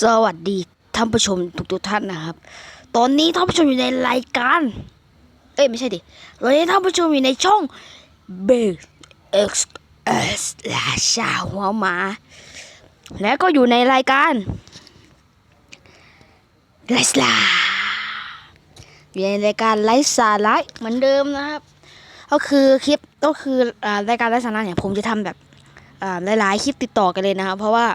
สวัสดีท่านผู้ชมทุกทุกท่านนะครับ ตอนนี้ท่านผู้ชมอยู่ในรายการ เอ้ยไม่ใช่ดิตอนนี้ท่านผู้ชมอยู่ในช่อง b X S ราชาหัวหมา และก็อยู่ในรายการไลฟ์สลาอยู่ในรายการไลฟ์สาระเหมือนเดิมนะครับ ก็คือคลิปก็คือรายการไลฟ์สาระเนี่ยผมจะทำแบบหลายๆคลิปติดต่อกันเลยนะครับ เพราะว่า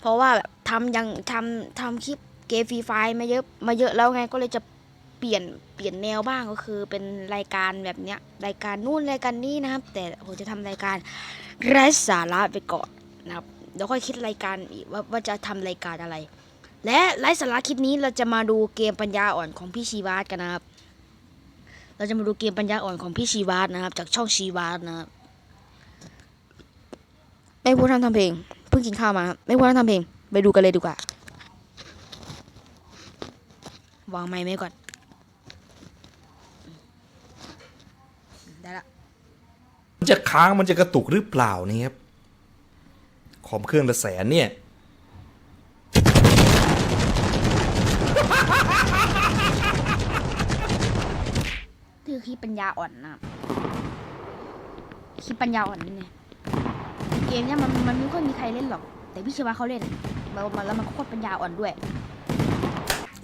เพราะว่าแบบทำยังทำทำคลิปเกมฟรีไฟมาเยอะมาเยอะแล้วไงก็เลยจะเปลี่ยนเปลี่ยนแนวบ้างก็คือเป็นรายการแบบเนี้ยรายการนู่นรายการนี้นะครับ แต่ผมจะทำรายการไร้สาระไปก่อนนะครับเดี๋ยวค่อยคิดรายการอีกว่าว่าจะทำรายการอะไร และไร้สาระคลิปนี้เราจะมาดูเกมปัญญาอ่อนของพี่ชีวาสกันนะครับ เราจะมาดูเกมปัญญาอ่อนของพี่ชีวาสนะครับ จากช่องชีวาสนะครับไม่พูดทำทำเพลง พิ่งกินข้าวมาครับไม่พูดทำเพลง ไปดูกันเลยดีกว่า วางไม้ไว้ก่อน ได้ละ มันจะค้างมันจะกระตุกหรือเปล่านี่ครับคอมเครื่องละแสนเนี่ย คือคลิปปัญญาอ่อนนะครับคลิปปัญญาอ่อนนี่ไง เกมเนี้ยมันมันไม่ค่อยมีใครเล่นหรอก แต่พี่ชวาเขาเล่นแล้วมันแล้วมันโคตรปัญญาอ่อนด้วย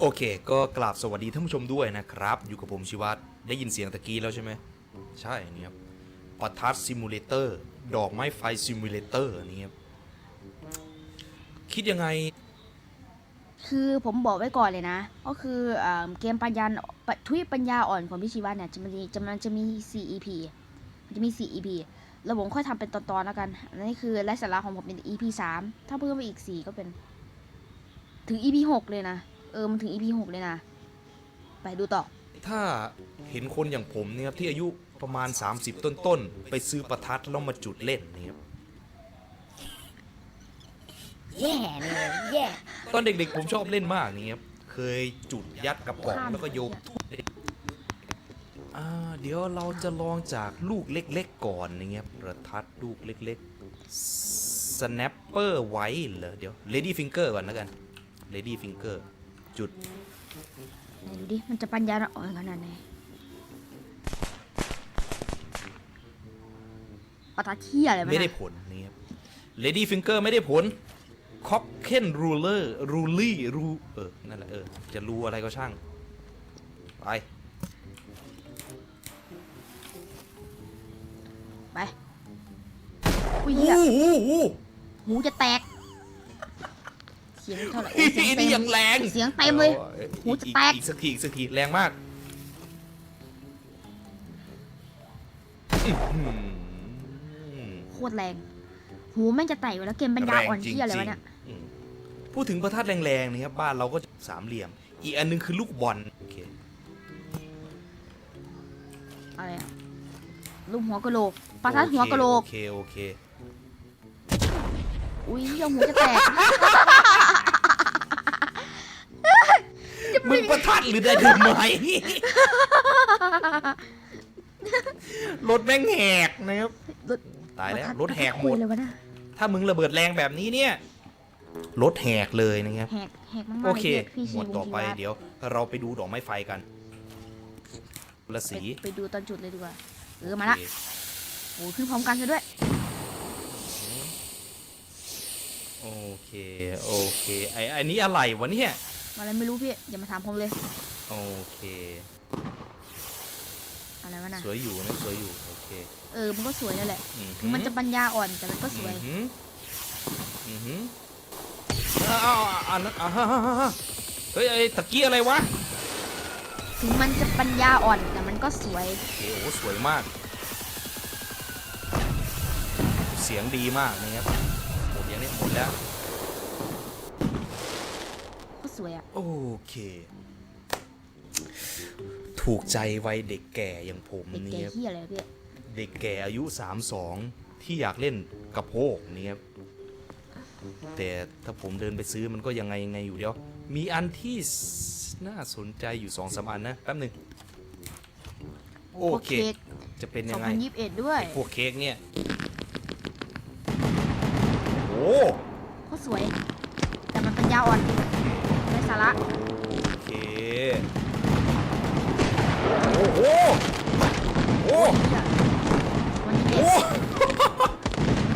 โอเค ก็กราบสวัสดีท่านผู้ชมด้วยนะครับ อยู่กับผมชิวัตรได้ยินเสียงตะกี้แล้วใช่ไหม ใช่นี่ครับปัทัดซิมูเลเตอร์ดอกไม้ไฟซิมูเลเตอร์นี่ครับคิดยังไง คือผมบอกไว้ก่อนเลยนะ ก็คืออ่าเกมปัญญาปะทุยปัญญาอ่อนของพี่ชีวะเนี่ยจะมันจะจะมันจะมี 4 EP มันจะมี 4 EP แล้วผมค่อยทำเป็นตอนๆแล้วกันอันนี้คือไลฟ์สาระของผมเป็น EP 3ถ้าเพิ่มไปอีก4ก็เป็น ถึง EP 6เลยนะ เออมันถึง EP 6เลยนะ ไปดูต่อ ถ้าเห็นคนอย่างผมเนี่ยครับที่อายุประมาณ 30 ต้นๆ ไปซื้อประทัดแล้วมาจุดเล่นนี่ครับแย่เลยแย่ตอนเด็กๆผมชอบเล่นมากนี่ครับเคยจุดยัดกระป๋องข้ามแล้วก็โยนอ่าเดี๋ยวเราจะลองจากลูกเล็กๆก่อนนี่ครับประทัดลูกเล็กๆ snapper ไว้เหรอเดี๋ยว lady finger ก่อนแล้วกัน lady finger จุดไหนดูดิ มันจะปัญญาอ่อนขนาดไหนปะทะเที่ยอะไรมันไม่ได้อะผลนี่ครับ lady finger ไม่ได้ผล cocken ruler ruly ru เออ นั่นแหละเออ จะรูอะไรก็ช่าง ไปไป อุ้ยเหี้ยอู้หูหูหูจะแตก เสียงเท่าไหร่โอ้อีเสียงเต็นี่มยังแรงเสียงเต็มเลย หูจะแตก อีกสักทีอีกสักทีแรงมากอื้อหือ โคตรแรง หูแม่งจะแตกอยู่แล้วเกมปัญญาอ่อนแรงจริงเที่ยอะไรวะเนี่ยๆอืมพูดถึงประทัดแรงๆนะครับบ้านเราก็จะสามเหลี่ยม อีกอันหนึงคือลูกบอลโอเคอะไรอะลูกหัวกะโหลกปลาทัดหัวกะโหลกโอเคโอเคอุ้ ยเหี้ยหูจะแตก มึงประทัดหรือได้ถึงไหม รถแม่งแหกนะครับ รถ ตายแล้วรถแหกหมคุยด เลยวะนะถ้ามึงระเบิดแรงแบบนี้เนี่ย รถแหกเลยนะครับ แหกแหกมากๆโอเค ลยพี่หมวดต่อไปชีวะเดี๋ยว เราไปดูดอกไม้ไฟกันละสีไปไปดูตอนจุดเลยดีกว่า เออมาละโอเคโอ้ขึ้นพร้อมกันซะด้วย โอเค โอเคไอไอนี้อะไรวะเนี่ยอะไรไม่รู้พี่อย่ามาถามผมเลย โอเค อะไรวะนะสวยอยู่นะสวยอยู่โอเคเออมันก็สวยนั่นแหละอือถึหืงอมันจะปัญญาอ่อนแต่มันก็สวย อือหืออือหืออ้าวอ้าวอ้าวอันนั้นอ่าฮะฮะฮะฮะเฮ้ยไอ้ตะกี้อะไรวะถึงมันจะปัญญาอ่อนแต่มันก็สวย โอเคโอ้สวยมาก เสียงดีมากนะครับ แล้ว ก็สวยอะ โอเค ถูกใจวัยเด็กแก่อย่างผมเด็กแก่เนี่ย เฮียอะไรอะพี่เด็กแก่อายุ 32 ที่อยากเล่นกระโพกเนี่ยครับแต่ถ้าผมเดินไปซื้อมันก็ยังไงยังไงอยู่เดี๋ยว มีอันที่น่าสนใจอยู่สองสามอันนะแป๊บหนึ่งโอเคพวกจะเป็นสยัองงไงพันยี่สิบเอ็ดด้วย พวกเค้กเนี่ย โอ้โคตรก็ สวย แต่มันเป็นยาอ่อนไร้สาระโอเค โอ้โห โอ้วันนี้เด็ด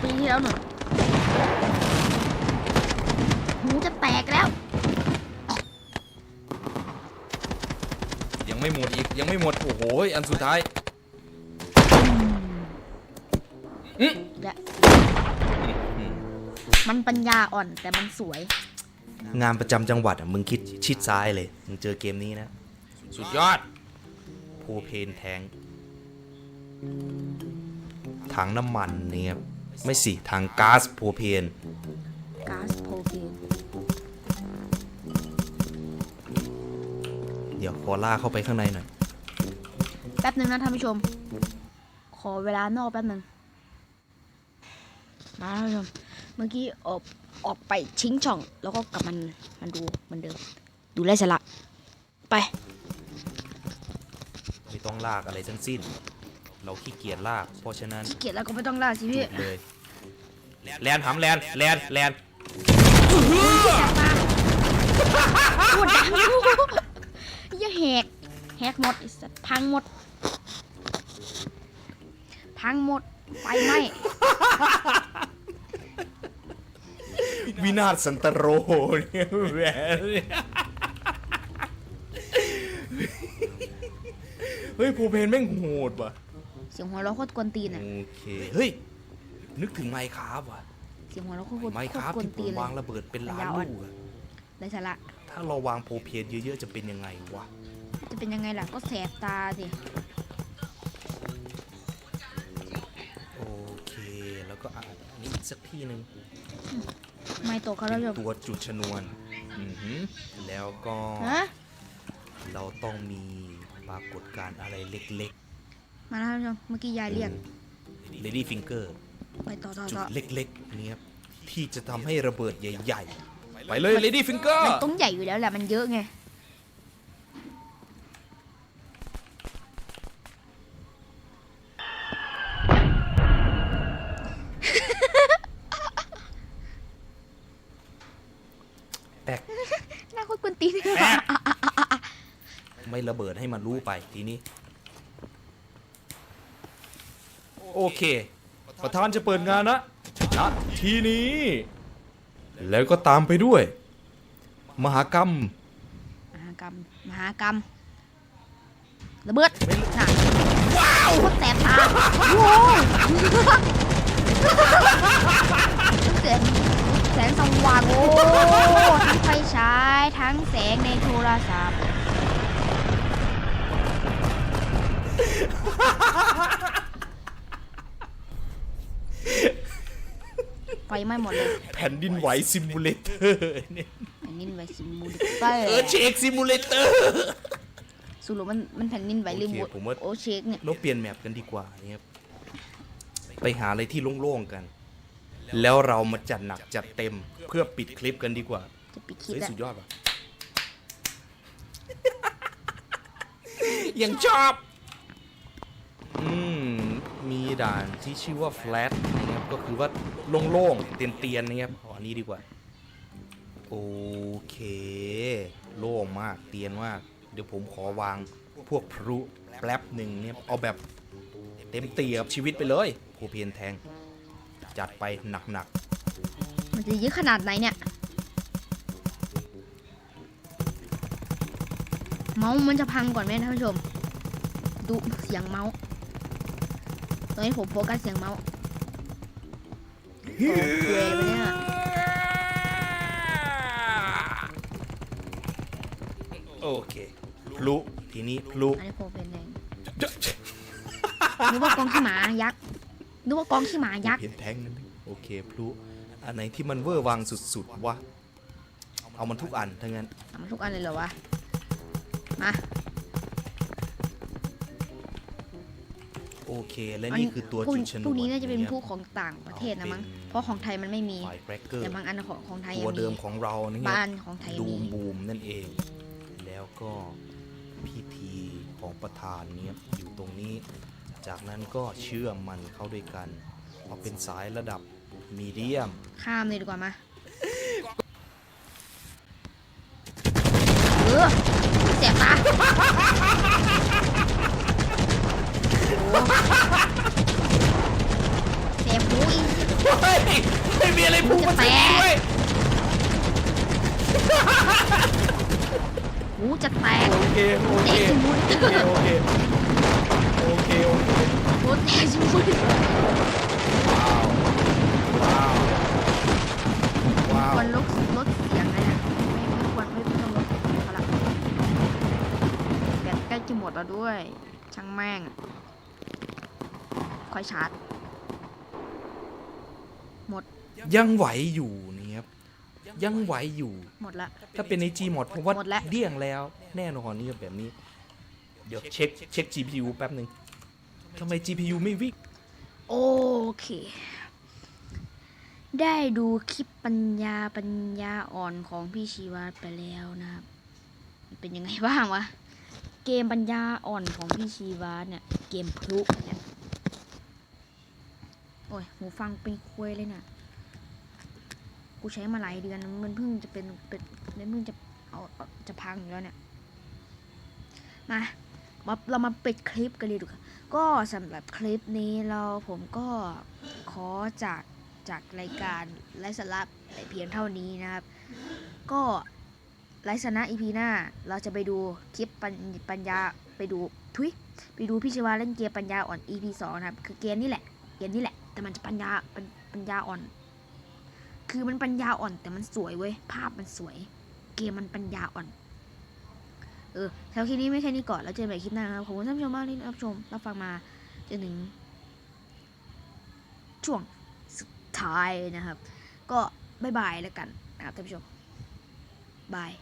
ปีที่แล้วหนูหูจะแตกแล้ว ยังไม่หมดอีกยังไม่หมด โอ้โห อันสุดท้าย อืมและ มันปัญญาอ่อนแต่มันสวย งานประจำจังหวัดอะมึงคิดชิดซ้ายเลย มึงเจอเกมนี้นะสุดยอด โพเพนแทงถังน้ำมันเนี่ยครับไม่สิถังก๊าซโพเพน ก๊าซโพเพนเดี๋ยวขอล่ากเข้าไปข้างในหน่อย แป๊บหนึ่งนะท่านผู้ชม ขอเวลานอกแป๊บหนึ่งมาท่านผู้ชม เมื่อกี้ออกออกไปชิงช่อง แล้วก็กลับมันมันดูเหมันเดิม ดูไร้สาระไป ไม่ต้องลากอะไรทั้งสิ้น เราขี้เกียจลาก เพราะฉะนั้นขี้เกียจแล้วก็ไม่ต้องล่าสิพี่เลยแลนหำแลนแลนแลนพูดดังอย่าแหกแหกหมดไอ้สัตว์พังหมด พังหมดไฟไหม้ วินาศสันตโรเนี่ยแหวนเฮ้ยโพเพนแม่งโหดว่ะ เสียงหัวเราะโคตรกวนตีนอะ โอเค เฮ้ย นึกถึงไมค์ครับว่ะ เสียงหัวเราะโคตรโคตรไมค์ครับกวนที่ผตีมนเลวางยระเบิดเป็นล้านปัญญาอ่อนลูกอะไร้สาระถ้าเราวางโพเพนเยอะๆจะเป็นยังไงวะ จะเป็นยังไงล่ะก็แสบตาสิโอเค แล้วก็อ่านอันนี้อีกสักที่หนึ่ง ไม่ตกเขาแล้วเป็เดี๋ยนตัวจุดชนวนอือหือแล้วก็ฮะเราต้องมีปรากฏการณ์อะไรเล็กมาแล้วท่านผู้ชมเมื่อกี้ยายเรียกๆ Lady Finger ไปต่อต่อจุดต่อเล็กๆเนี่ยที่จะทำให้ระเบิดใหญ่ ๆ ไปเลย Lady Finger มันต้องใหญ่อยู่แล้วแหละมันเยอะไง หน้าโคตรกวนตีนแตกไม่ระเบิดให้มันรู้ไปทีนี้ โอเค ประธานจะเปิดงานนะณทีนี้ แล้วก็ตามไปด้วย มหากรรม มหากรรมมหากรรมระเบิดน่ะว้าวโคตรแสบตาโว้ยแสงแสงสว่างโอ้ทั้งไฟฉายทั้งแสงในโทรศัพท์ ไฟไหม้หมดเลยแผ่นดินไหวซิมูเลเตอร์เนี่ยแผ่นดินไหวซิมูเลเตอร์เออเช็คซิมูเลเตอร์ สรุปมันมันแผ่นดินไหวหรือโอเคผมว่า โอเช็คเนี่ย เราเปลี่ยนแมปกันดีกว่าเนี่ยไปหาอะไรที่โล่งๆกัน แล้วเรามาจัดหนักจัดเต็มเพื่อปิดคลิปกันดีกว่าจะปิดคลิปเฮ้ยแล้วสุดยอดว่ะ ยังชอบ อืม มีด่านที่ชื่อว่า flat นะครับ ก็คือว่าโล่งๆ เตียนๆ นะครับเอาอันนี้ดีกว่า โอเค โล่งมาก เตียนมาก เดี๋ยวผมขอวางพวกพลุแป๊บหนึ่งเนี่ย เอาแบบเต็มเตียบชีวิตไปเลย ผูเพียนแทง จัดไปหนักมันจะเยอะขนาดไหนเนี่ย เมาส์มันจะพังก่อนไหมท่านผู้ชม ดูเสียงเมาส์ตอนนี้ผมโฟกัสเสียงเมาส์โอ้เวรไปเนี่ย ๆ โอเคพลุทีนี้พลุอันนี้ผมเป็นเองนึกว่ากองขี้หมายักษ์ นึกว่ากองขี้หมายักษ์เพียนแทงนั่นเองโอเคพลุอันไหนที่มันเวอร์วังสุดๆวะเอามันทุกอันทั้งนั้นทำมาทุกอันเลยเหรอวะมาโอเคและนี่คือตัวพวกจุดชนวนพวกนี้น่าจะเป็นยพวกของต่างประเทศนะมั้งเอาเป็นเพราะของไทยมันไม่มีไฟแครกเกอร์แต่บางอันของของไทยตัยัวงเดิมมีของเรานี่บ้านของไทยดูมีมบูมนั่นเอง แล้วก็พิธีของประธานเนี่ยอยู่ตรงนี้ จากนั้นก็เชื่อมมันเข้าด้วยกันเอาเป็นสายระดับมีเดียม ข้ามเลยดีกว่ามาเออเสียบตาเสียบหูอีก เฮ้ยไม่มีอะไรพูดมายจะแตกหูจะแตกเคโอเคโอเคโอเค โอเคโอเคโอ้แตกสมุนว้าวว้าวว้าวควรลดลดเสียงนะเนี่ยไม่ควรไม่ต้องลดเอาละแบตใกล้จะหมดแล้วด้วย ช่างแม่งค่อยชาร์จหมดยังไหวอยู่นี่ครับยังไหวอยู่ หมดละ ถ้าเป็นใน Gmod ผมว่าหมดแล้ว เดี่ยงแล้ว แน่นอนนี่แบบนี้ เดี๋ยวเช็คเช็ค GPU แป๊บหนึ่งทำไม GPU ไม่วิ่งโอเค ได้ดูคลิปปัญญาปัญญาอ่อนของพี่ชีวัตไปแล้วนะครับ เป็นยังไงบ้างวะ เกมปัญญาอ่อนของพี่ชีวัตเนี่ย เกมพลุเนี่ยโอ้ยหูฟังเป็นควยเลยเนี่ยกูใช้มาหลายเดือนมันเพิ่งจะเป็นเป็นมันเพิ่งจะเอาเอาจะพังอยู่แล้วเนี่ย มา มาเรามาปิดคลิปกันเลยดีกว่าก็สำหรับคลิปนี้เราผมก็ขอจากจากรายการไลฟ์สาระแต่เพียงเท่านี้นะครับ ก็ไลฟ์สาระอีพีหน้า เราจะไปดูคลิปปัญปญญาไปดูทุยไปดูพี่ชวาเล่นเกมปัญญาอ่อน EP สองนะครับ คือเกมนี่แหละเกมนี่แหละ แต่มันจะปัญญาปัญปัญญาอ่อน คือมันปัญญาอ่อนแต่มันสวยเว้ยภาพมันสวย เกมมันปัญญาอ่อน เออแถวคลิปนี้ไม่แค่นี้ก่อน แล้วเจอกันใหม่คลิปหน้าครับ ขอบคุณท่านผู้ชมมากที่รับชม รับฟังมาจนถึง ช่วงสุดท้ายนะครับ ก็บายบายแล้วกันนะครับท่านผู้ชมบาย